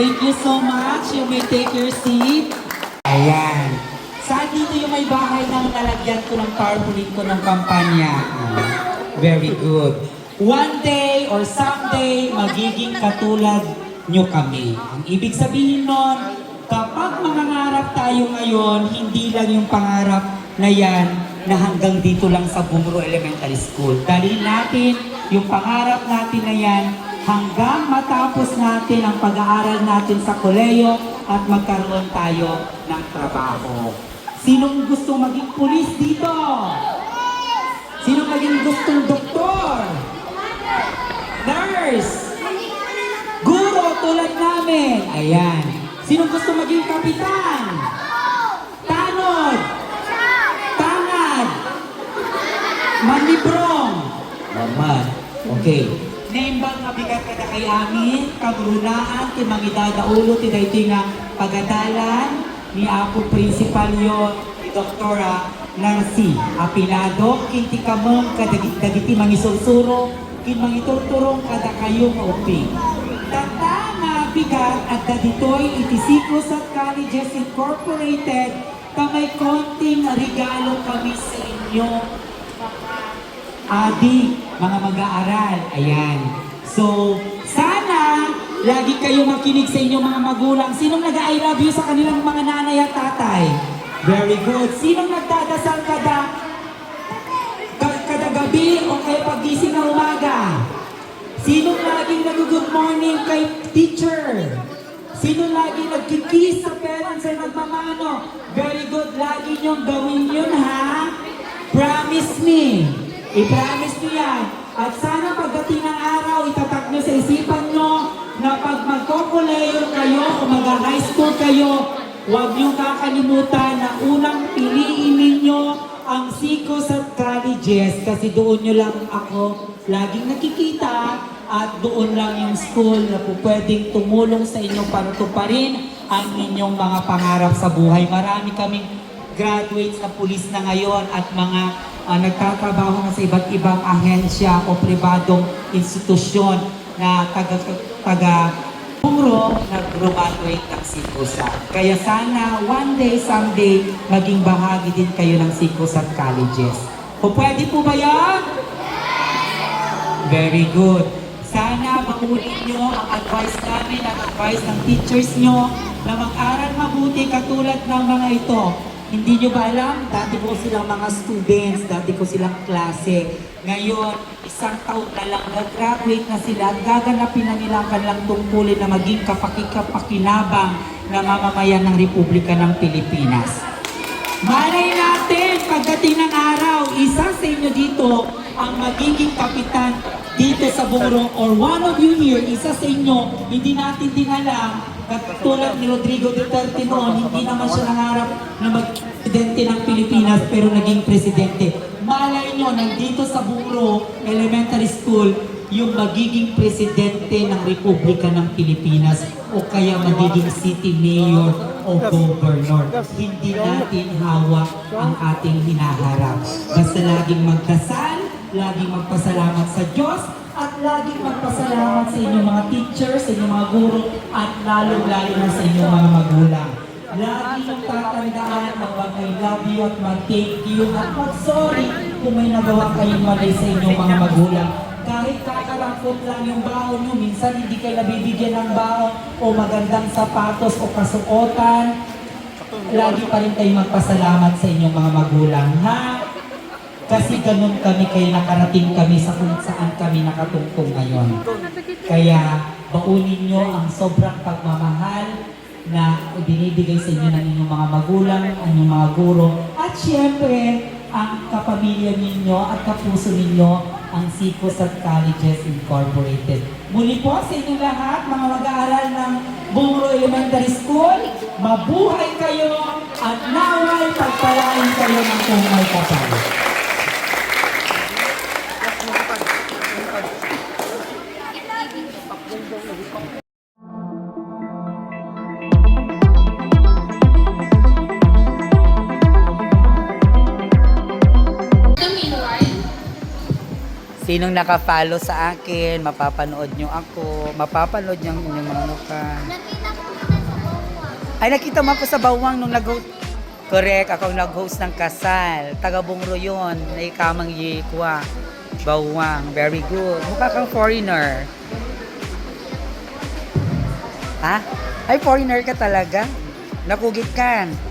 Thank you so much. You may take your seat. Ayan. Saan dito yung may bahay nang nalagyan ko ng tarpaulin ko ng kampanya? Very good. One day or someday, magiging katulad nyo kami. Ang ibig sabihin nun, kapag mangangarap tayo ngayon, hindi lang yung pangarap na yan na hanggang dito lang sa Bumro Elementary School. Dalhin natin yung pangarap natin na yan hanggang matapos natin ang pag-aaral natin sa koleyo at magkaroon tayo ng trabaho. Sinong gusto maging pulis dito? Sinong maging gustong doktor? Nurse? Guro tulad namin. Ayan. Sinong gusto maging kapitan? Tanod? Tangad? Manibrong? Naman. Okay. Name bang mabigat ka na kay amin, kagrunaan, ti mangidada ulo, ti daytoy nga pagadalan, ni Apo Principal yo, ni Doktora Narcy Apilado, kinti kamong kadagit dagiti mangisulsuro, kin mangiturturong kada kayo nga uping. Tata nga bigat at daditoy iti Siklos at Colleges Incorporated, kamay konting regalo kami sa inyo, Adi, mga mag-aaral. Ayan. So, sana lagi kayo makinig sa inyong mga magulang. Sinong nag-I love you sa kanilang mga nanay at tatay? Very good. Sinong nagdadasal kada, ka- kada gabi o kaya pagising ng umaga? Sinong laging nag-good morning kay teacher? Sino lagi nagkikiss sa parents ay nagmamano? Very good. Lagi niyong gawin yun, ha? Promise me. I-promise niyo yan. At sana pagdating ng araw, itatak niyo sa isipan niyo na pag magkokoleyo kayo o mag-high school kayo, huwag niyong kakalimutan na unang piliin ninyo ang Sikos at colleges kasi doon nyo lang ako laging nakikita at doon lang yung school na po pwedeng tumulong sa inyo para tuparin ang inyong mga pangarap sa buhay. Marami kaming graduates na pulis na ngayon at mga ah, nagtatrabaho na sa iba't ibang ahensya o pribadong institusyon na taga, taga puro nag-graduate ng Sikusa. Kaya sana one day, someday, maging bahagi din kayo ng Sikusa colleges. O pwede po ba yan? Very good. Sana makunin nyo ang advice namin at advice ng teachers nyo na mag-aral mabuti katulad ng mga ito. Hindi nyo ba alam? Dati ko silang mga students, dati ko silang klase. Ngayon, isang taon na lang, nag-graduate na sila gaganapin na nila ang kanilang tungkulin na maging kapakikapakinabang na mamamayan ng Republika ng Pilipinas. Malay natin, pagdating ng araw, isa sa inyo dito ang magiging kapitan dito sa Buro or one of you here, isa sa inyo, hindi natin din alam, katulad ni Rodrigo Duterte noon, hindi naman siya nangarap na mag-presidente ng Pilipinas pero naging presidente. Malay nyo, nandito sa Buro Elementary School, yung magiging presidente ng Republika ng Pilipinas o kaya magiging city mayor o governor. Hindi natin hawak ang ating hinaharap. Basta laging magdasal, laging magpasalamat sa Diyos, at laging magpasalamat sa inyong mga teachers, sa inyong mga guro, at lalong-lalo na sa inyong mga magulang. Lagi yung tatandaan na mag I love you at mag-thank you at mag-sorry kung may nagawa kayong mali sa inyong mga magulang. Kahit kakalangkot lang yung baon nyo, minsan hindi kayo nabibigyan ng baon o magandang sapatos o kasuotan, lagi pa rin kayo magpasalamat sa inyong mga magulang, ha? Kasi ganun kami kayo nakarating kami sa kung saan kami nakatungtong ngayon. Kaya baunin nyo ang sobrang pagmamahal na binibigay sa inyo ng inyong mga magulang, ang inyong mga guro, at syempre, ang kapamilya ninyo at kapuso ninyo, ang Sikos at Colleges Incorporated. Muli po sa inyong lahat, mga mag-aaral ng Bungro Elementary School, mabuhay kayo at naway pagpalain kayo ng kung may kapal. Sinong naka-follow sa akin, mapapanood nyo ako, mapapanood nyo inyong mga mukha. Ay, nakita mo ako sa bawang nung nag Correct, ako nag-host ng kasal. Taga Bungro yun. Naikamang yikwa. Bawang. Very good. Mukha kang foreigner. Ha? Ay, foreigner ka talaga? Nakugit kan.